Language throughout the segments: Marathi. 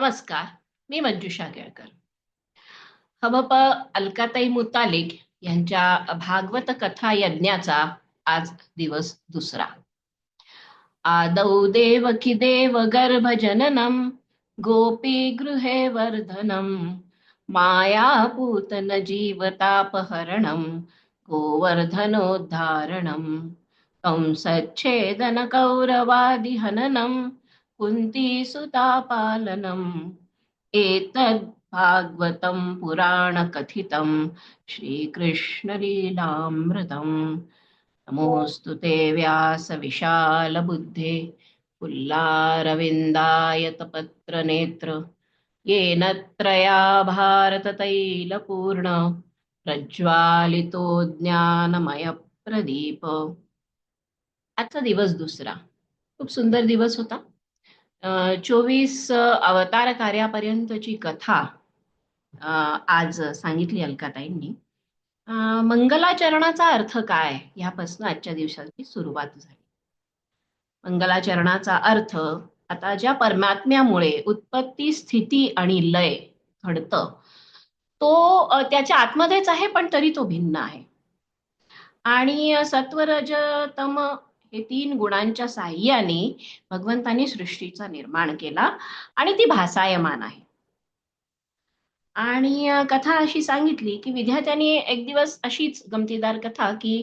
नमस्कार मी मंजुषा केळकर. हबप अलकाताई मुतालिक यांच्या भागवत कथा यज्ञाचा आज दिवस दुसरा. आदौ देवकी देव गर्भ जननम गोपी गृहे वर्धनम मायापूतन जीवतापहरणम गोवर्धनोद्धारणम कंसच्छेदन कौरवादि हननम कुन्ती सुतापालनम् एतद् भागवतम् पुराणकथितं श्रीकृष्णलीलामृतम्। नमोऽस्तु ते व्यासविशालबुद्धे। पुल्लारविन्दायतपत्रनेत्र येन त्रया भारततैलपूर्ण। प्रज्वालितो ज्ञानमयप्रदीप। आजचा दिवस दुसरा. खूप सुंदर दिवस होता. चोवीस अवतार कार्यापर्यंतची कथा आज सांगितली अलकाताईंनी. मंगलाचरणाचा अर्थ काय? ह्यापासून आजच्या दिवसाची सुरुवात झाली. मंगलाचरणाचा अर्थ आता ज्या परमात्म्यामुळे उत्पत्ती स्थिती आणि लय घडतं तो त्याच्या आतमध्येच आहे पण तरी तो भिन्न आहे. आणि सत्वरज तम हे तीन गुणांच्या साह्याने भगवंतांनी सृष्टीचा निर्माण केला आणि ती भासायमान आहे. आणि कथा अशी सांगितली की विद्यार्थ्यांनी एक दिवस अशीच गमतीदार कथा की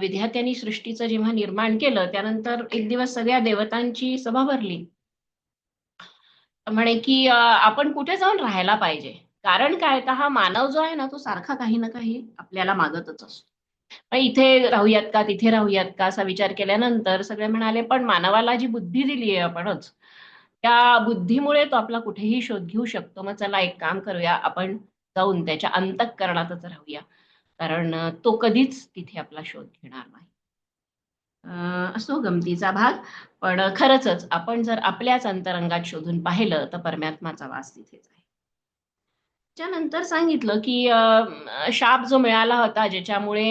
विद्यार्थ्यांनी सृष्टीचं जेव्हा निर्माण केलं त्यानंतर एक दिवस सगळ्या देवतांची सभा भरली. म्हणे की आपण कुठे जाऊन राहायला पाहिजे? कारण काय? तर हा मानव जो आहे ना तो सारखा काही ना काही आपल्याला मागतच असतो. इथे राहूयात का तिथे राहूयात का असा विचार केल्यानंतर सगळे म्हणाले पण मानवाला जी बुद्धी दिली आहे आपणच त्या बुद्धीमुळे तो आपला कुठेही शोध घेऊ शकतो. मग चला एक काम करूया आपण जाऊन त्याच्या अंतःकरणातच राहूया. कारण तो कधीच तिथे आपला शोध घेणार नाही. असो गमतीचा भाग पण खरंच आपण जर आपल्याच अंतरंगात शोधून पाहिलं तर परमात्माचा वास तिथेच आहे. त्यानंतर सांगितलं की शाप जो मिळाला होता ज्याच्यामुळे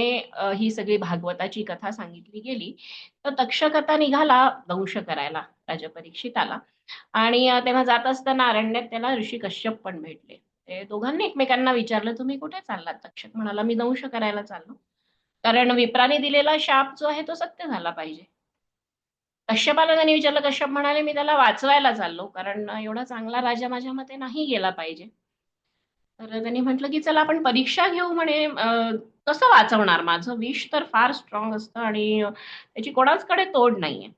ही सगळी भागवताची कथा सांगितली गेली तर तक्षकथा निघाला दंश करायला राजपरीक्षिताला आणि तेव्हा जात असताना अरण्यात त्याला ऋषी कश्यप पण भेटले. ते दोघांनी एकमेकांना विचारलं तुम्ही कुठे चाललात? तक्षक म्हणाला मी दंश करायला चाललो. कारण विप्राने दिलेला शाप जो आहे तो सत्य झाला पाहिजे. कश्यपाला त्यांनी विचारलं कश्यप म्हणाले मी त्याला वाचवायला चाललो कारण एवढा चांगला राजा माझ्या मते नाही गेला पाहिजे. तर त्यांनी म्हटलं की चला आपण परीक्षा घेऊ म्हणे. कसं वाचवणार? माझं विष तर फार स्ट्रॉंग असतं आणि त्याची कोणाचकडे तोड नाहीये.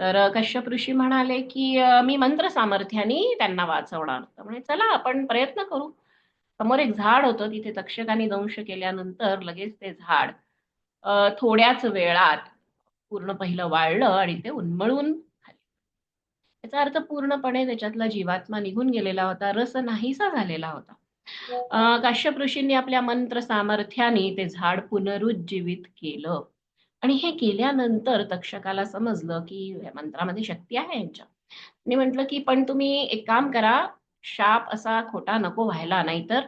तर कश्यप ऋषी म्हणाले की मी मंत्र सामर्थ्याने त्यांना वाचवणार. तर म्हणे चला आपण प्रयत्न करू. समोर एक झाड होतं तिथे तक्षकाने दंश केल्यानंतर लगेच ते झाड थोड्याच वेळात पूर्ण पहिलं वाळलं आणि ते उन्मळून खाली. याचा अर्थ पूर्णपणे त्याच्यातला जीवात्मा निघून गेलेला होता. रस नाहीसा झालेला होता. काश्यप ऋषींनी आपल्या मंत्र सामर्थ्याने ते झाड पुनरुज्जीवित केलं. आणि हे केल्यानंतर तक्षकाला समजलं की मंत्रामध्ये शक्ती आहे यांच्या. मी म्हटलं की पण तुम्ही एक काम करा शाप असा खोटा नको व्हायला नाहीतर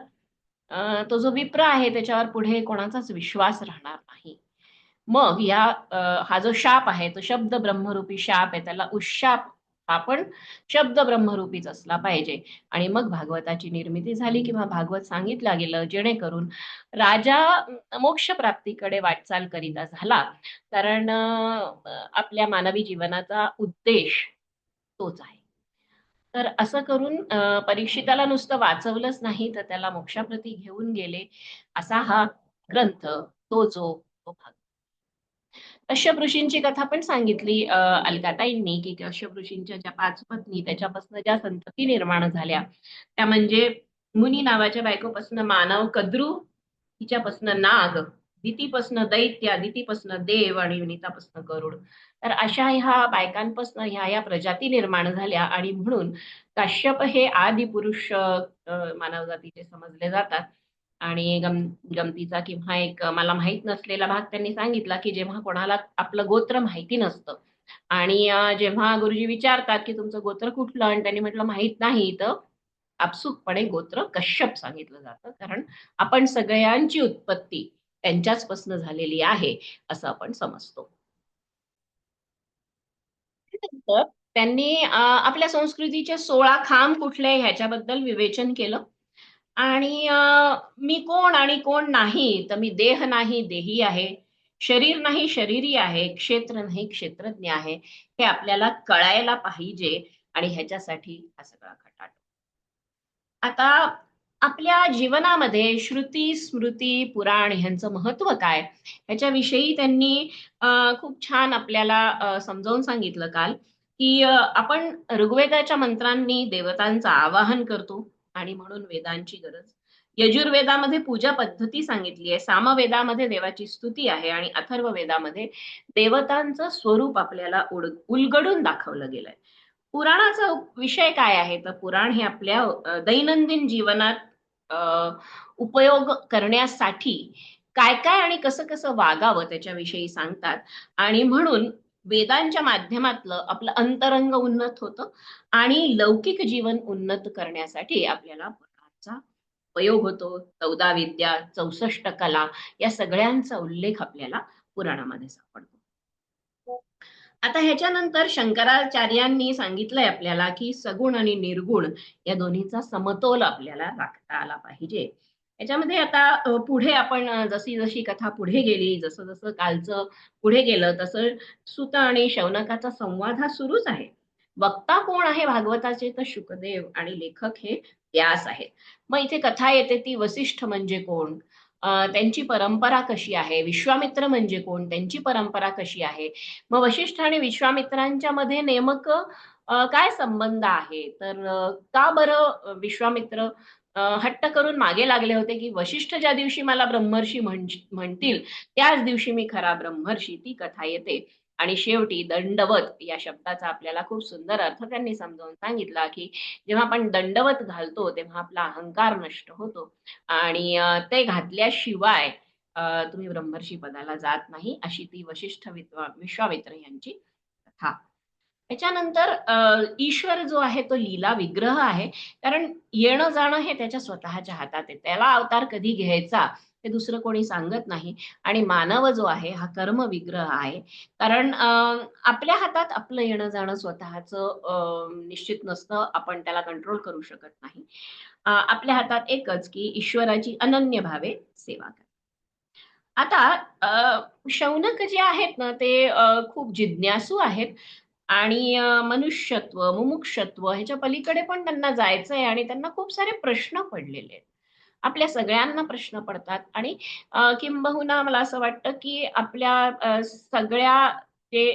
तो जो विप्र आहे त्याच्यावर पुढे कोणाचाच विश्वास राहणार नाही. मग या हा जो शाप आहे तो शब्द ब्रह्मरूपी शाप आहे त्याला उशाप आपण शब्द ब्रह्मरूपीच असला पाहिजे. आणि मग भागवताची निर्मिती झाली किंवा भागवत सांगितलं गेलं जेणेकरून राजा मोक्ष प्राप्तीकडे वाटचाल करीता झाला. कारण आपल्या मानवी जीवनाचा उद्देश तोच आहे. तर असं करून परीक्षिताला नुसतं वाचवलंच नाही तर त्याला मोक्षाप्रती घेऊन गेले असा हा ग्रंथ तो जो तो भाग कश्यप ऋषींची कथा पण सांगितली अलकाताईंनी की कश्यप ऋषींच्या ज्या पाच पत्नी त्याच्यापासून ज्या संतती निर्माण झाल्या त्या म्हणजे मुनी नावाच्या बायकोपासून मानव कद्रू तिच्यापासून नाग दितीपासनं दैत्य दितीपासनं देव आणि विनितापासून गरुड. तर अशा ह्या बायकांपासून ह्या या प्रजाती निर्माण झाल्या आणि म्हणून काश्यप हे आदि पुरुष मानव जातीचे समजले जातात. आणि गम गमतीचा किंवा एक मला माहीत नसलेला भाग त्यांनी सांगितला की जेव्हा कोणाला आपलं गोत्र माहिती नसतं. आणि जेव्हा गुरुजी विचारतात की तुमचं गोत्र कुठलं? आणि त्यांनी म्हटलं माहीत नाही तर आपसुकपणे गोत्र कश्यप सांगितलं जातं. कारण आपण सगळ्यांची उत्पत्ती त्यांच्याचपासून झालेली आहे असं आपण समजतो. त्यांनी आपल्या संस्कृतीचे सोळा खांब कुठले ह्याच्याबद्दल विवेचन केलं. आणि मी कोण आणि कोण नाही तर मी देह नाही देही आहे शरीर नाही शरीरी आहे क्षेत्र नाही क्षेत्रज्ञ आहे हे आपल्याला कळायला पाहिजे आणि ह्याच्यासाठी हा सगळा खटाट. आता आपल्या जीवनामध्ये श्रुती स्मृती पुराण ह्यांचं महत्त्व काय? ह्याच्याविषयी त्यांनी खूप छान आपल्याला समजावून सांगितलं काल की आपण ऋग्वेदाच्या मंत्रांनी देवतांचं आवाहन करतो. आणि म्हणून वेदांची गरज. यजुर्वेदामध्ये पूजा पद्धती सांगितली आहे. सामवेदामध्ये देवाची स्तुती आहे आणि अथर्व वेदामध्ये देवतांचं स्वरूप आपल्याला उलगडून दाखवलं गेलंय. पुराणाचा विषय काय आहे? तर पुराण हे आपल्या दैनंदिन जीवनात उपयोग करण्यासाठी काय काय आणि कसं कसं वागावं त्याच्याविषयी सांगतात. आणि म्हणून वेदांच्या माध्यमातलं आपलं अंतरंग उन्नत होतं आणि लौकिक जीवन उन्नत करण्यासाठी आपल्याला पुराणाचा उपयोग होतो. चौदा विद्या चौसष्ट कला या सगळ्यांचा उल्लेख आपल्याला पुराणामध्ये सापडतो. आता ह्याच्यानंतर शंकराचार्यांनी सांगितलंय आपल्याला की सगुण आणि निर्गुण या दोन्हीचा समतोल आपल्याला राखता आला पाहिजे. याच्यामध्ये आता पुढे आपण जशी जशी कथा पुढे गेली जसं जसं कालचं पुढे गेलं तसं सुत आणि शौनकाचा संवाद हा सुरूच आहे. वक्ता कोण आहे भागवताचे तर शुकदेव आणि लेखक हे व्यास आहेत. मग इथे कथा येते ती वसिष्ठ म्हणजे कोण? त्यांची परंपरा कशी आहे? विश्वामित्र म्हणजे कोण? त्यांची परंपरा कशी आहे? मग वशिष्ठ आणि विश्वामित्रांच्या मध्ये नेमक काय संबंध आहे? तर का बरं विश्वामित्र हट्ट करून मागे लागले होते की वशिष्ठ ज्या दिवशी मला ब्रह्मर्षी म्हणतील त्याच दिवशी मी खरा ब्रह्मर्षी ती कथा येते. आणि शेवटी दंडवत या शब्दाचा आपल्याला खूप सुंदर अर्थ त्यांनी समजावून सांगितला की जेव्हा आपण दंडवत घालतो तेव्हा आपला अहंकार नष्ट होतो. आणि ते घातल्याशिवाय तुम्ही ब्रह्मर्षी पदाला जात नाही अशी ती वशिष्ठ विश्वामित्र यांची कथा. त्याच्यानंतर ईश्वर जो आहे तो लीला विग्रह आहे. कारण येणं जाणं हे त्याच्या स्वतःच्या हातात आहे. त्याला अवतार कधी घ्यायचा हे दुसरं कोणी सांगत नाही. आणि मानव जो आहे हा कर्म विग्रह आहे. कारण आपल्या हातात आपलं येणं जाणं स्वतःच निश्चित नसतं. आपण त्याला कंट्रोल करू शकत नाही. आपल्या हातात एकच की ईश्वराची अनन्य भावे सेवा करा आता शौनक जे आहेत ना ते खूप जिज्ञासू आहेत. आणि मनुष्यत्व मुमुक्षत्व ह्याच्या पलीकडे पण त्यांना जायचंय आणि त्यांना खूप सारे प्रश्न पडलेले आहेत. आपल्या सगळ्यांना प्रश्न पडतात आणि किंबहुना मला असं वाटतं की आपल्या सगळ्या जे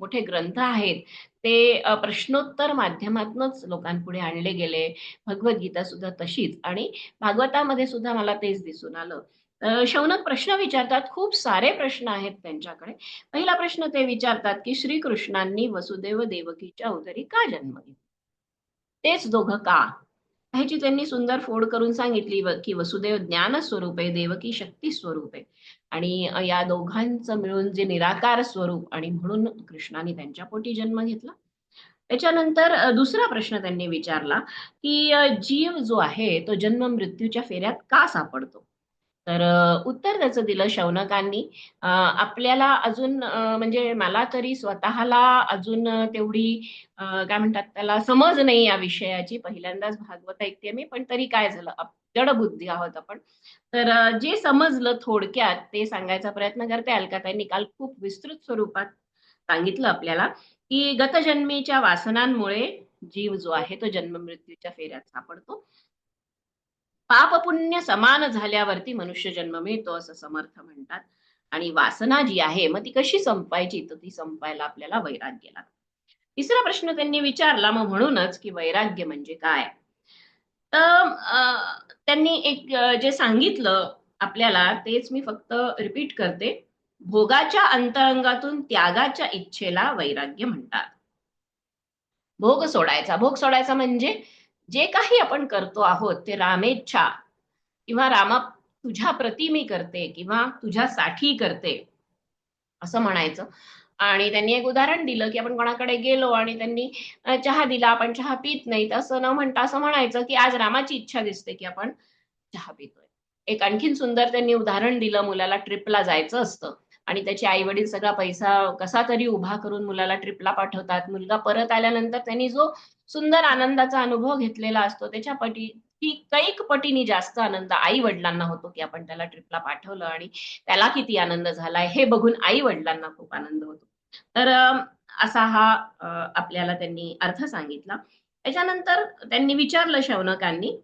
मोठे ग्रंथ आहेत ते प्रश्नोत्तर माध्यमातूनच लोकांपुढे आणले गेले. भगवद्गीता सुद्धा तशीच आणि भागवतामध्ये सुद्धा मला तेच दिसून आलं. शौनक प्रश्न विचारतात. खूप सारे प्रश्न आहेत त्यांच्याकडे. पहिला प्रश्न ते विचारतात की श्रीकृष्णांनी वसुदेव देवकीच्या उदरी का जन्म घेतला तेच दोघं का? ह्याची त्यांनी सुंदर फोड करून सांगितली की वसुदेव ज्ञान स्वरूप आहे देवकी शक्ती स्वरूप आहे. आणि या दोघांचं मिळून जे निराकार स्वरूप आणि म्हणून कृष्णाने त्यांच्या पोटी जन्म घेतला. त्याच्यानंतर दुसरा प्रश्न त्यांनी विचारला की जीव जो आहे तो जन्म मृत्यूच्या फेऱ्यात का सापडतो? तर उत्तर त्याचं दिलं शौनकांनी. आपल्याला अजून म्हणजे मला तरी स्वतःला अजून तेवढी काय म्हणतात त्याला समज नाही या विषयाची. पहिल्यांदाच भागवत ऐकते मी पण तरी काय झालं? जडबुद्धी आहोत आपण. तर जे समजलं थोडक्यात ते सांगायचा प्रयत्न करते. अलकाताईंनी त्यांनी काल खूप विस्तृत स्वरूपात सांगितलं आपल्याला की गतजन्मीच्या वासनांमुळे जीव जो आहे तो जन्म मृत्यूच्या फेऱ्यात सापडतो. पाप पुण्य समान झाल्यावरती मनुष्य जन्म मिळतो असं समर्थ म्हणतात. आणि वासना जी आहे मग ती कशी संपायची? तर ती संपायला आपल्याला वैराग्य लागतं. तिसरा प्रश्न त्यांनी विचारला मग म्हणूनच की वैराग्य म्हणजे काय? तर त्यांनी एक जे सांगितलं आपल्याला तेच मी फक्त रिपीट करते. भोगाच्या अंतरंगातून त्यागाच्या इच्छेला वैराग्य म्हणतात. भोग सोडायचा. भोग सोडायचा म्हणजे जे काही आपण करतो आहोत ते रामेच्छा किंवा रामा तुझ्या प्रती मी करते किंवा तुझ्यासाठी करते असं म्हणायचं. आणि त्यांनी एक उदाहरण दिलं की आपण कोणाकडे गेलो आणि त्यांनी चहा दिला आपण चहा पित नाही असं न म्हणता असं म्हणायचं की आज रामाची इच्छा दिसते की आपण चहा पितोय. एक आणखीन सुंदर त्यांनी उदाहरण दिलं मुलाला ट्रिपला जायचं असतं आणि त्याचे आई वडील सगळा पैसा कसा तरी उभा करून मुलाला ट्रिपला पाठवतात. मुलगा परत आल्यानंतर त्यांनी जो सुंदर आनंदाचा अनुभव घेतलेला असतो. त्याच्या पटी की कैक पटीने जास्त आनंद आई वडिलांना होतो की आपण त्याला ट्रिपला पाठवलं आणि त्याला किती आनंद झालाय हे बघून आई वडिलांना खूप आनंद होतो. तर असा हा आपल्याला त्यांनी अर्थ सांगितला. त्याच्यानंतर त्यांनी विचारलं शौनकांनी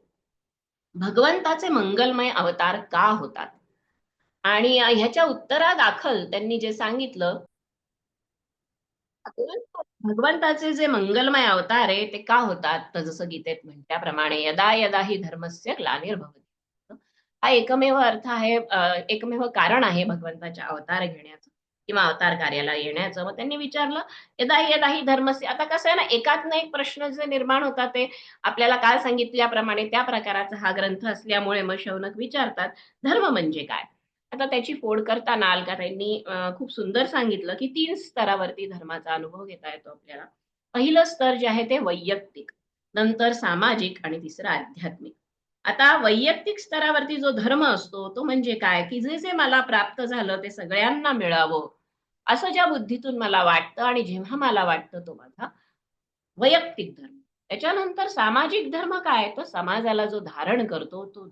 भगवंताचे मंगलमय अवतार का होतात? आणि ह्याच्या उत्तरादाखल त्यांनी जे सांगितलं भगवंताचे जे मंगलमय अवतार आहे ते का होतात? तर जसं गीतेत म्हणत्याप्रमाणे यदा यदा ही धर्मस्य ग्लानिर्भवती. हा एकमेव अर्थ आहे एकमेव कारण आहे भगवंताच्या अवतार घेण्याचं किंवा अवतार कार्याला येण्याचं. मग त्यांनी विचारलं यदा यदा ही धर्मस्य आता कसं आहे ना एकात एक प्रश्न जे निर्माण होता ते आपल्याला काल सांगितल्याप्रमाणे त्या प्रकाराचा हा ग्रंथ असल्यामुळे मग शौनक विचारतात धर्म म्हणजे काय? आता त्याची फोड करताना अलकाताईंनी खूप सुंदर सांगितलं की तीन स्तरावरती धर्माचा अनुभव घेता येतो आपल्याला. पहिलं स्तर जे आहे ते वैयक्तिक नंतर सामाजिक आणि तिसरं आध्यात्मिक. आता वैयक्तिक स्तरावरती जो धर्म असतो तो म्हणजे काय? की जे जे मला प्राप्त झालं ते सगळ्यांना मिळावं. असं ज्या बुद्धीतून मला वाटतं आणि जेव्हा मला वाटतं तो माझा वैयक्तिक धर्म. त्याच्यानंतर सामाजिक धर्म काय? तर समाजाला जो धारण करतो तो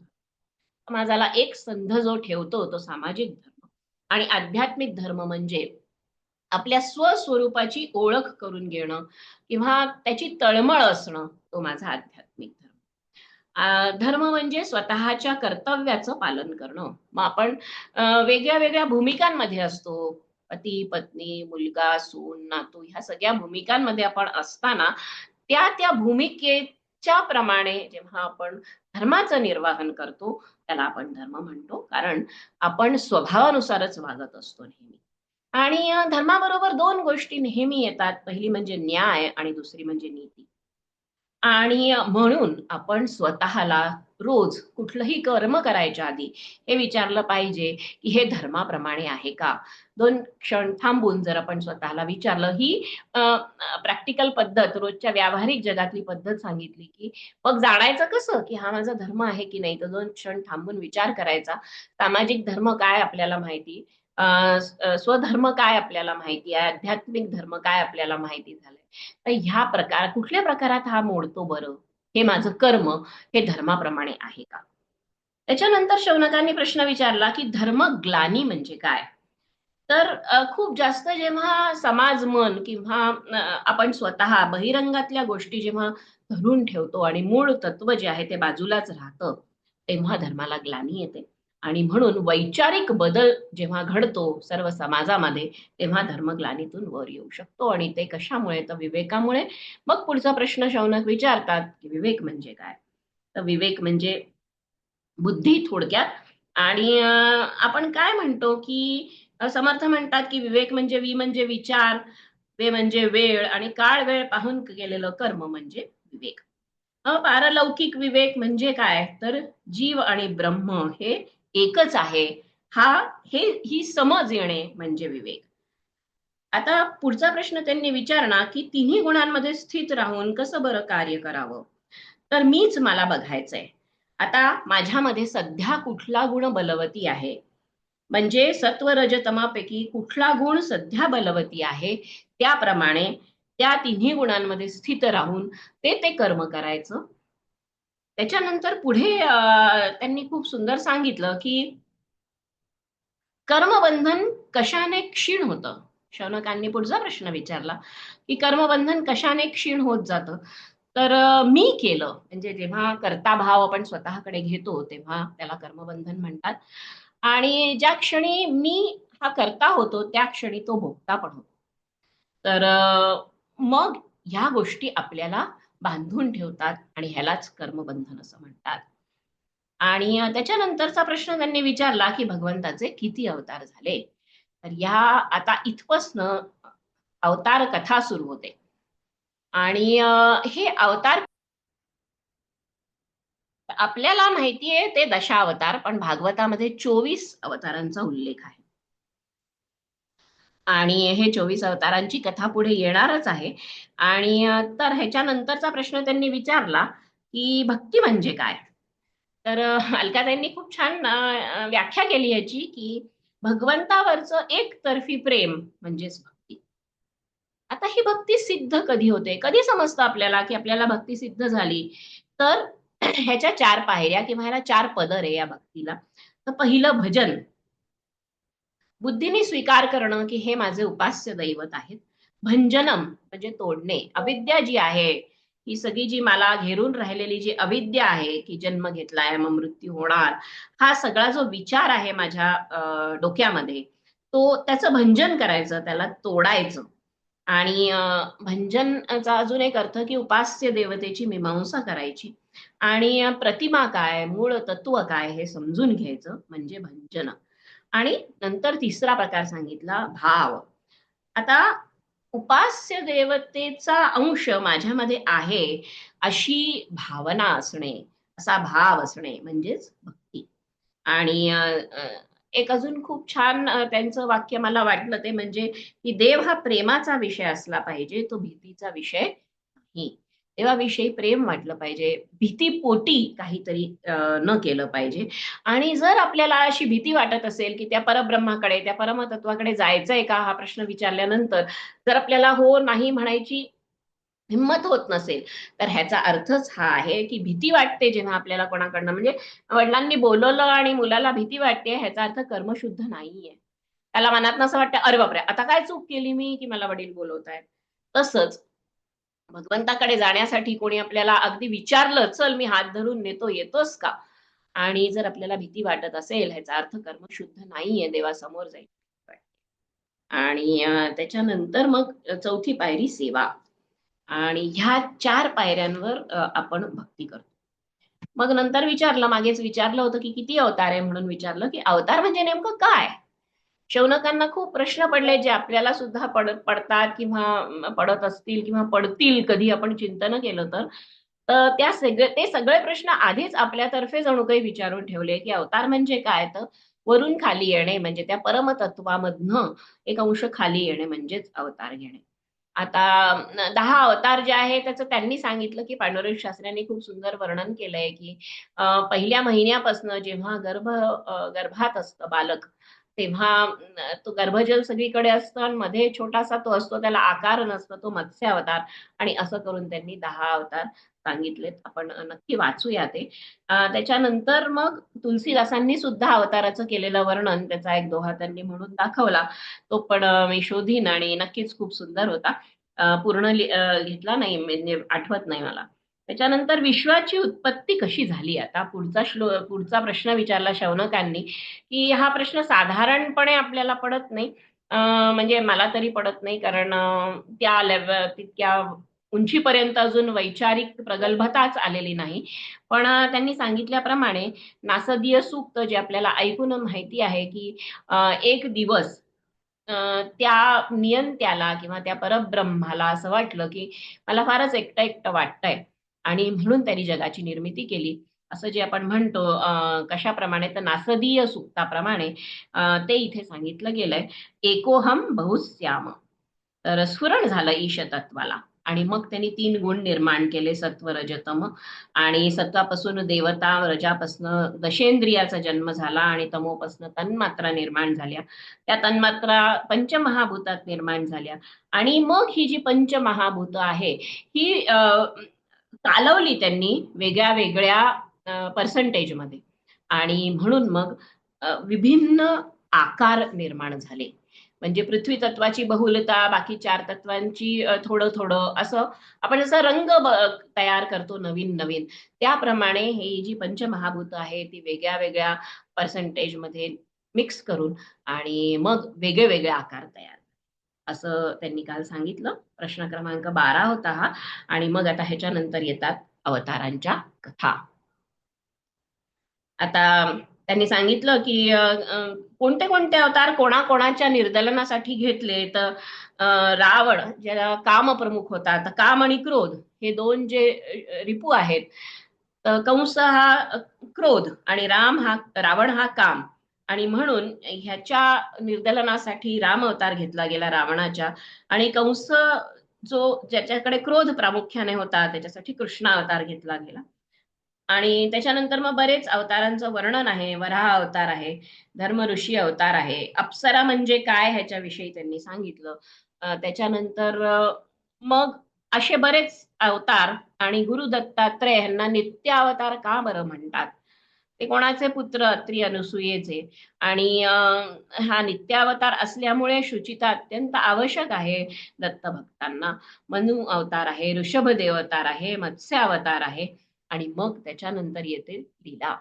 समाजाला एक संध जो ठेवतो तो सामाजिक धर्म. आणि आध्यात्मिक धर्म म्हणजे आपल्या स्वस्वरूपाची ओळख करून घेणं किंवा त्याची तळमळ असणं तो माझा आध्यात्मिक धर्म. धर्म म्हणजे स्वतःच्या कर्तव्याचं पालन करणं. मग आपण वेगळ्या वेगळ्या भूमिकांमध्ये असतो. पती पत्नी मुलगा सून नातू ह्या सगळ्या भूमिकांमध्ये आपण असताना त्या त्या भूमिकेत प्रमाणे जेव्हा आपण धर्माचं निर्वाहन करतो त्याला आपण धर्म म्हणतो. कारण आपण स्वभावानुसारच वागत असतो नेहमी. आणि धर्माबरोबर दोन गोष्टी नेहमी येतात. पहिली म्हणजे न्याय आणि दुसरी म्हणजे नीती. आणि म्हणून आपण स्वतःला रोज कुठलंही कर्म करायच्या आधी हे विचारलं पाहिजे की हे धर्माप्रमाणे आहे का? दोन क्षण थांबून जर आपण स्वतःला विचारलं ही प्रॅक्टिकल पद्धत रोजच्या व्यावहारिक जगातली पद्धत सांगितली की मग जाणायचं कसं की हा माझा धर्म आहे की नाही? तर दोन क्षण थांबून विचार करायचा. सामाजिक धर्म काय आपल्याला माहिती? स्वधर्म काय आपल्याला माहिती? आहे आध्यात्मिक धर्म काय आपल्याला माहिती झालंय? तर ह्या प्रकार कुठल्या प्रकारात हा मोडतो बरं? हे माझं कर्म हे धर्माप्रमाणे आहे का? त्याच्यानंतर शौनकांनी प्रश्न विचारला की धर्म ग्लानी म्हणजे काय? तर खूप जास्त जेव्हा समाज मन किंवा आपण स्वतः बहिरंगातल्या गोष्टी जेव्हा धरून ठेवतो आणि मूळ तत्व जे आहे ते बाजूलाच राहतं तेव्हा धर्माला ग्लानी येते. आणि म्हणून वैचारिक बदल जेव्हा घडतो सर्व समाजामध्ये तेव्हा धर्मग्लानीतून वर येऊ शकतो. आणि ते कशामुळे? तर विवेकामुळे. मग पुढचा प्रश्न शौनक विचारतात की विवेक म्हणजे काय? तर विवेक म्हणजे बुद्धी थोडक्यात. आणि आपण काय म्हणतो की समर्थ म्हणतात की विवेक म्हणजे वि म्हणजे विचार वे म्हणजे वेळ आणि काळ वेळ पाहून केलेलं कर्म म्हणजे विवेक. पारलौकिक विवेक म्हणजे काय? तर जीव आणि ब्रह्म हे एकच आहे. हा हे ही समज येणे म्हणजे विवेक. आता पुढचा प्रश्न त्यांनी विचारणा की तिन्ही गुणांमध्ये स्थित राहून कसं बरं कार्य करावं? तर मीच मला बघायचंय. आता माझ्यामध्ये सध्या कुठला गुण बलवती आहे? म्हणजे सत्व रजतमापैकी कुठला गुण सध्या बलवती आहे? त्याप्रमाणे त्या तिन्ही गुणांमध्ये स्थित राहून ते ते कर्म करायचं? त्याच्यानंतर पुढे त्यांनी खूप सुंदर सांगितलं की कर्मबंधन कशाने क्षीण होतं? शौनकांनी पुढचा प्रश्न विचारला की कर्मबंधन कशाने क्षीण होत जातं? तर मी केलं. म्हणजे जेव्हा कर्ता भाव आपण स्वतःकडे घेतो तेव्हा त्याला कर्मबंधन म्हणतात. आणि ज्या क्षणी मी हा करता होतो त्या क्षणी तो भोगता पण होतो. तर मग ह्या गोष्टी आपल्याला बांधून ठेवतात आणि ह्यालाच कर्मबंधन असं म्हणतात. आणि त्याच्यानंतरचा प्रश्न त्यांनी विचारला की भगवंताचे किती अवतार झाले? तर या आता इथपासनं अवतार कथा सुरू होते. आणि हे अवतार आपल्याला माहितीये ते दशावतार पण भागवतामध्ये चोवीस अवतारांचा उल्लेख आहे. आणि हे चोवीस अवतारांची कथा पुढे येणारच आहे. आणि तर ह्याच्यानंतरचा प्रश्न त्यांनी विचारला की भक्ती म्हणजे काय? तर अलकाताईंनी खूप छान व्याख्या केली याची की भगवंतावरचं एकतर्फी प्रेम म्हणजेच भक्ती. आता ही भक्ती सिद्ध कधी होते? कधी समजतं आपल्याला की आपल्याला भक्ती सिद्ध झाली? तर ह्याच्या चार पायऱ्या किंवा ह्याला चार पदर आहे या भक्तीला. तर पहिलं भजन. बुद्धीने स्वीकार करणं की हे माझे उपास्य दैवत आहेत. भंजनम म्हणजे तोडणे. अविद्या जी आहे ही सगळी जी मला घेरून राहिलेली जी अविद्या आहे की जन्म घेतलाय मग मृत्यू होणार हा सगळा जो विचार आहे माझ्या डोक्यामध्ये तो त्याचं भंजन करायचं त्याला तोडायचं. आणि भंजनचा अजून एक अर्थ की उपास्य देवतेची मीमांसा करायची. आणि प्रतिमा काय मूळ तत्व काय हे समजून घ्यायचं म्हणजे भंजन. आणि नंतर तिसरा प्रकार सांगितला भाव. आता उपास्य देवतेचा अंश माझ्यामध्ये आहे अशी भावना असणे असा भाव असणे म्हणजेच भक्ती. आणि एक अजून खूप छान त्यांचं वाक्य मला वाटलं ते म्हणजे की देव हा प्रेमाचा विषय असला पाहिजे तो भीतीचा विषय नाही. देवाविषयी प्रेम वाटलं पाहिजे. भीती पोटी काहीतरी न केलं पाहिजे. आणि जर आपल्याला अशी भीती वाटत असेल की त्या परब्रह्माकडे त्या परमतत्वाकडे जायचंय का हा प्रश्न विचारल्यानंतर जर आपल्याला हो नाही म्हणायची हिंमत होत नसेल तर ह्याचा अर्थच हा आहे की भीती वाटते जेव्हा आपल्याला कोणाकडनं. म्हणजे वडिलांनी बोलवलं आणि मुलाला भीती वाटते ह्याचा अर्थ कर्मशुद्ध नाहीये. त्याला मनात असं वाटतं अरे बापरे! आता काय चूक केली मी की मला वडील बोलवत आहेत तसंच भगवंताकडे जाण्यासाठी कोणी आपल्याला अगदी विचारलं चल मी हात धरून नेतो येतोस का? आणि जर आपल्याला भीती वाटत असेल ह्याचा अर्थ कर्म शुद्ध नाहीये देवासमोर जाईल. आणि त्याच्यानंतर मग चौथी पायरी सेवा. आणि ह्या चार पायऱ्यांवर आपण भक्ती करतो. मग नंतर विचारलं मागेच विचारलं होतं की किती अवतार आहे म्हणून विचारलं की अवतार म्हणजे नेमकं काय? शौनकांना खूप प्रश्न पडले जे आपल्याला सुद्धा पडत पडतात किंवा पडत असतील किंवा पडतील कधी आपण चिंतन केलं तर. त्या सगळे ते सगळे प्रश्न आधीच आपल्यातर्फे जणू काही विचारून ठेवले की अवतार म्हणजे काय? तर वरून खाली येणे म्हणजे त्या परमतत्वामधनं एक अंश खाली येणे म्हणजेच अवतार घेणे. आता दहा अवतार जे आहे त्याचं त्यांनी सांगितलं की पांडुरंग शास्त्र्यांनी खूप सुंदर वर्णन केलंय की पहिल्या महिन्यापासून जेव्हा गर्भ गर्भात असतं बालक तेव्हा तो गर्भजल सगळीकडे असतं आणि मध्ये छोटासा तो असतो त्याला आकार नसतो तो मत्स्य अवतार आणि असं करून त्यांनी दहा अवतार सांगितलेत. आपण नक्की वाचूया ते. त्याच्यानंतर मग तुलसीदासांनी सुद्धा अवताराचं केलेलं वर्णन त्याचा एक दोहा त्यांनी म्हणून दाखवला. तो पण मी शोधीन आणि नक्कीच खूप सुंदर होता. पूर्ण घेतला नाही म्हणजे आठवत नाही मला. त्याच्यानंतर विश्वाची उत्पत्ती कशी झाली? आता पुढचा श्लो पुढचा प्रश्न विचारला शौनकांनी की हा प्रश्न साधारणपणे आपल्याला पडत नाही. म्हणजे मला तरी पडत नाही कारण त्या लेवल तितक्या उंचीपर्यंत अजून वैचारिक प्रगल्भताच आलेली नाही. पण त्यांनी सांगितल्याप्रमाणे नासदीय सूक्त जे आपल्याला ऐकून माहिती आहे की एक दिवस त्या नियंत्याला किंवा त्या परब्रह्माला असं वाटलं की मला फारच एकटं एकटं वाटतंय. आणि म्हणून त्यांनी जगाची निर्मिती केली. असं जे आपण म्हणतो अं, कशाप्रमाणे तर नासदीय सुक्ताप्रमाणे ते इथे सांगितलं गेलंय. एकोहम बहुश्याम तर स्फुरण झालं ईश तत्वाला आणि मग त्यांनी तीन गुण निर्माण केले सत्व रजतम. आणि सत्वापासून देवता रजापासून दशेंद्रियाचा जन्म झाला आणि तमोपासून तन्मात्रा निर्माण झाल्या. त्या तन्मात्रा पंचमहाभूतात निर्माण झाल्या. आणि मग ही जी पंचमहाभूत आहे ही अं, चालवली त्यांनी वेगळ्या वेगळ्या पर्सेंटेजमध्ये आणि म्हणून मग विभिन्न आकार निर्माण झाले. म्हणजे पृथ्वी तत्वाची बहुलता बाकी चार तत्वांची थोडं थोडं असं आपण जसं रंग तयार करतो नवीन नवीन त्याप्रमाणे ही जी पंचमहाभूत आहे ती वेगळ्या वेगळ्या पर्सेंटेजमध्ये मिक्स करून आणि मग वेगळे वेगळे आकार तयार असं त्यांनी काल सांगितलं. प्रश्न क्रमांक बारा होता हा. आणि मग आता ह्याच्यानंतर येतात अवतारांच्या कथा. आता त्यांनी सांगितलं की कोणते कोणते अवतार कोणाकोणाच्या निर्दलनासाठी घेतले? तर रावण ज्याला काम प्रमुख होता तर काम आणि क्रोध हे दोन जे रिपू आहेत तर कंस हा क्रोध आणि राम हा रावण हा काम. आणि म्हणून ह्याच्या निर्दलनासाठी राम अवतार घेतला गेला रावणाच्या. आणि कंस जो ज्याच्याकडे क्रोध प्रामुख्याने होता त्याच्यासाठी कृष्ण अवतार घेतला गेला. आणि त्याच्यानंतर मग बरेच अवतारांचं वर्णन आहे. वराह अवतार आहे धर्म ऋषी अवतार आहे. अप्सरा म्हणजे काय ह्याच्याविषयी त्यांनी सांगितलं. त्याच्यानंतर मग असे बरेच अवतार आणि गुरु दत्तात्रय यांना नित्य अवतार का बरं म्हणतात? ते कोणाचे पुत्र अत्री अनुसूयेचे आणि हा नित्यावतार असल्यामुळे शुचिता अत्यंत आवश्यक आहे दत्त भक्तांना मनु अवतार आहे ऋषभ देवतार आहे मत्स्य अवतार आहे. आणि मग त्याच्यानंतर येते लीला.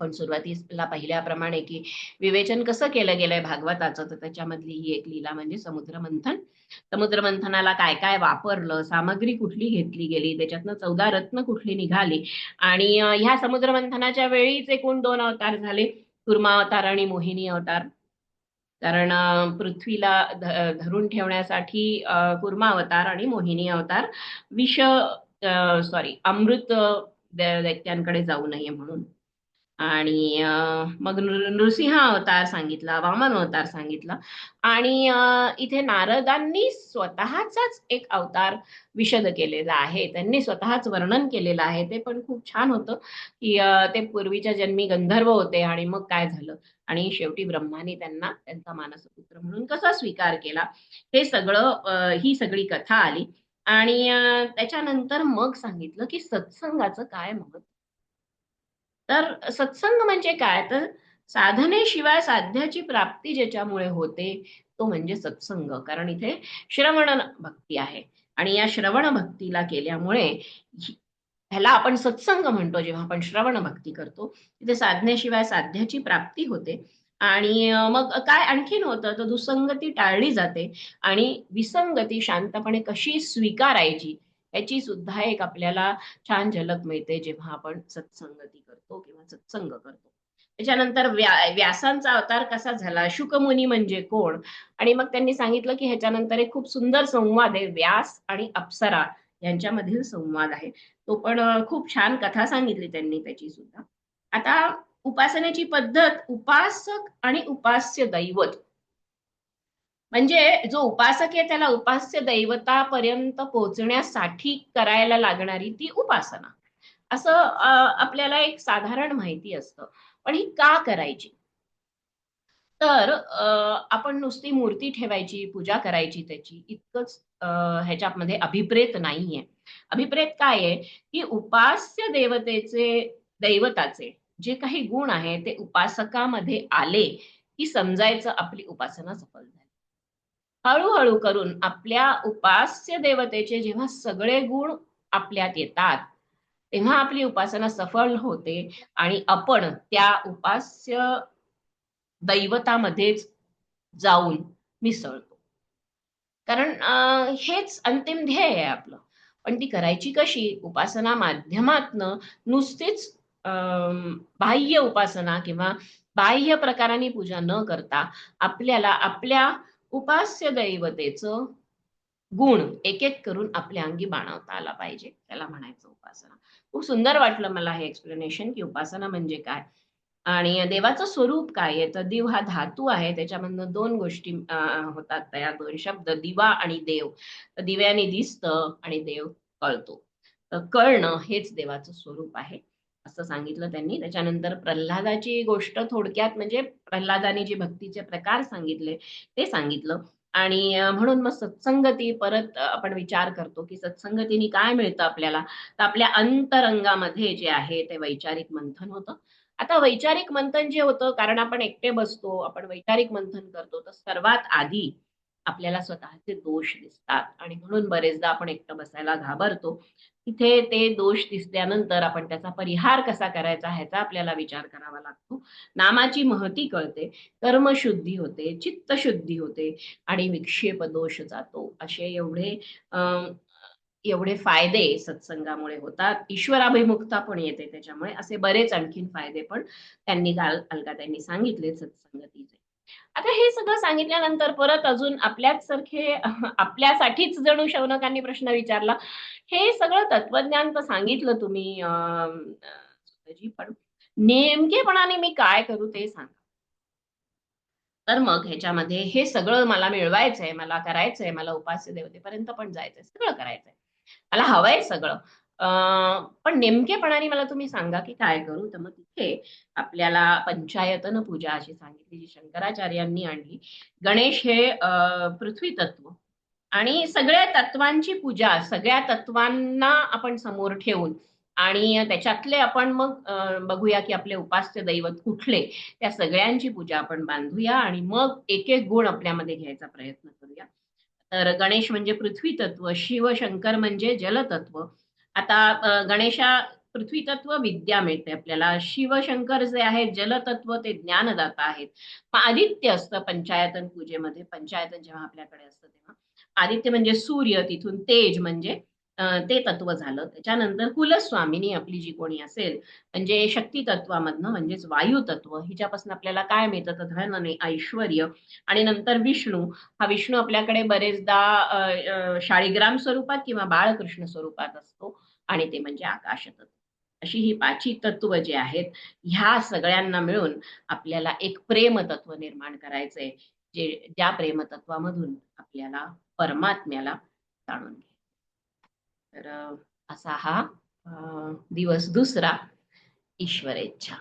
पण सुरुवातीला पहिल्याप्रमाणे की विवेचन कसं केलं गेलंय भागवताचं तर त्याच्यामधली ही एक लीला म्हणजे समुद्र मंथन समुद्र मंथनाला काय काय वापरलं सामग्री कुठली घेतली गेली त्याच्यातनं चौदा रत्न कुठली निघाली आणि ह्या समुद्र मंथनाच्या वेळीच एकूण दोन अवतार झाले. कुर्मा अवतार आणि मोहिनी अवतार. कारण पृथ्वीला धरून ठेवण्यासाठी कुर्मा अवतार आणि मोहिनी अवतार विष सॉरी अमृत दैत्यांकडे जाऊ नये म्हणून. आणि मग नृसिंह अवतार सांगितला वामन अवतार सांगितला. आणि इथे नारदांनी स्वतःचाच एक अवतार विशद केलेला आहे. त्यांनी स्वतःच वर्णन केलेलं आहे. ते पण खूप छान होतं की ते पूर्वीच्या जन्मी गंधर्व होते आणि मग काय झालं? आणि शेवटी ब्रह्माने त्यांना त्यांचा मानसपुत्र म्हणून कसा स्वीकार केला? हे सगळं ही सगळी कथा आली. आणि त्याच्यानंतर मग सांगितलं की सत्संगाचं काय महत्त्व तर सत्संग म्हणजे काय? तर साधनेशिवाय साध्याची प्राप्ती ज्याच्यामुळे होते तो म्हणजे सत्संग. कारण इथे श्रवण भक्ती आहे. आणि या श्रवण भक्तीला केल्यामुळे ह्याला आपण सत्संग म्हणतो जेव्हा आपण श्रवण भक्ती करतो. तिथे साधनेशिवाय साध्याची प्राप्ती होते. आणि मग काय आणखीन होतं? तर दुसंगती टाळली जाते. आणि विसंगती शांतपणे कशी स्वीकारायची? याची सुद्धा एक आपल्याला छान झलक मिळते जेव्हा आपण सत्संगती करतो किंवा सत्संग करतो. त्याच्यानंतर व्या व्यासांचा अवतार कसा झाला? शुकमुनी म्हणजे कोण? आणि मग त्यांनी सांगितलं की ह्याच्यानंतर एक खूप सुंदर संवाद आहे व्यास आणि अप्सरा यांच्यामधील संवाद आहे. तो पण खूप छान कथा सांगितली त्यांनी त्याची सुद्धा. आता उपासनेची पद्धत उपासक आणि उपास्य दैवत. म्हणजे जो उपासक आहे त्याला उपास्य दैवतापर्यंत पोहोचण्यासाठी करायला लागणारी ती उपासना. असं आपल्याला एक साधारण माहिती असतं. पण ही का करायची? तर आपण नुसती मूर्ती ठेवायची पूजा करायची त्याची इतकंच ह्याच्यामध्ये अभिप्रेत नाहीये. अभिप्रेत काय आहे? की उपास्य देवतेचे दैवताचे जे काही गुण आहे ते उपासकामध्ये आले की समजायचं आपली उपासना सफल झाली. हळूहळू करून आपल्या उपास्य देवतेचे जेव्हा सगळे गुण आपल्यात येतात तेव्हा आपली उपासना सफल होते आणि आपण त्या उपास्य दैवतामध्येच जाऊन मिसळतो. कारण हेच अंतिम ध्येय आहे आपलं. पण ती करायची कशी? उपासना माध्यमातनं नुसतीच बाह्य उपासना किंवा बाह्य प्रकारांनी पूजा न करता आपल्याला आपल्या उपास्य दैवतेचं गुण एक एक करून आपल्या अंगी बाणवता आला पाहिजे. त्याला म्हणायचं उपासना. खूप सुंदर वाटलं मला हे एक्सप्लेनेशन की उपासना म्हणजे काय? आणि देवाचं स्वरूप काय आहे? तर दिव हा धातू आहे त्याच्यामधनं दोन गोष्टी होतात तयार दोन शब्द दिवा आणि देव. दिव्याने दिसतं आणि देव कळतो. तर कळणं हेच देवाचं स्वरूप आहे. असं सांगितलं त्यांनी. त्याच्यानंतर प्रल्हादाची गोष्ट थोडक्यात म्हणजे प्रल्हादाने जे भक्तीचे प्रकार सांगितले ते सांगितलं. आणि म्हणून मग सत्संगती परत आपण विचार करतो की सत्संगतीने काय मिळतं आपल्याला? तर आपल्या अंतरंगामध्ये जे आहे ते वैचारिक मंथन होतं. आता वैचारिक मंथन जे होतं कारण आपण एकटे बसतो आपण वैचारिक मंथन करतो तर सर्वात आधी आपल्याला स्वतःचे दोष दिसतात. आणि म्हणून बरेचदा आपण एकटं बसायला घाबरतो. तिथे ते दोष दिसल्यानंतर आपण त्याचा परिहार कसा करायचा ह्याचा आपल्याला विचार करावा लागतो. नामाची महती कळते कर्मशुद्धी होते चित्तशुद्धी होते आणि विक्षेप दोष जातो. असे एवढे एवढे फायदे सत्संगामुळे होतात. ईश्वराभिमुखता पण येते त्याच्यामुळे असे बरेच आणखीन फायदे पण त्यांनी काल अलका त्यांनी सांगितले सत्संगतीचे. आता हे सगळं सांगितल्यानंतर परत अजून आपल्याच सारखे आपल्यासाठीच जणू शौनकांनी प्रश्न विचारला. हे सगळं तत्वज्ञान तर सांगितलं तुम्ही पण नेमकेपणाने मी काय करू ते सांगा. तर मग ह्याच्यामध्ये हे सगळं मला मिळवायचंय मला करायचंय मला उपास्य देवतेपर्यंत पण जायचंय सगळं करायचंय. मला हवंय सगळं. पण नेमकेपणाने मला तुम्ही सांगा की काय करू? तर मग तिथे आपल्याला पंचायतन पूजा अशी सांगितली जी शंकराचार्यांनी आणली. गणेश हे पृथ्वी तत्व आणि सगळ्या तत्वांची पूजा सगळ्या तत्वांना आपण समोर ठेवून आणि त्याच्यातले आपण मग बघूया की आपले उपास्य दैवत कुठले त्या सगळ्यांची पूजा आपण बांधूया आणि मग एक एक गुण आपल्यामध्ये घ्यायचा प्रयत्न करूया. तर गणेश म्हणजे पृथ्वी तत्व शिव शंकर म्हणजे जलतत्व आता गणेशा पृथ्वी तत्व विद्या मिळते आपल्याला. शिवशंकर जे आहेत जलतत्व ते ज्ञानदाता आहेत. आदित्य असतं पंचायतन पूजेमध्ये. पंचायतन जेव्हा आपल्याकडे असतं तेव्हा. आदित्य म्हणजे सूर्य तिथून तेज म्हणजे ते तत्व झालं. त्याच्यानंतर कुलस्वामिनी आपली जी कोणी असेल म्हणजे शक्ती तत्वामधनं म्हणजेच वायू तत्व हिच्यापासून आपल्याला काय मिळतं? तर धन आणि ऐश्वर आणि नंतर विष्णू. हा विष्णू आपल्याकडे बरेचदा शाळीग्राम स्वरूपात किंवा बाळकृष्ण स्वरूपात असतो. आणि ते म्हणजे आकाश तत्व अशी ही पाची तत्व जे आहेत ह्या सगळ्यांना मिळून आपल्याला एक प्रेम तत्व निर्माण करायचंय जे ज्या प्रेमतत्वामधून आपल्याला परमात्म्याला जाणून घ्यायचं तर असा हा दिवस दुसरा ईश्वरेच्छा.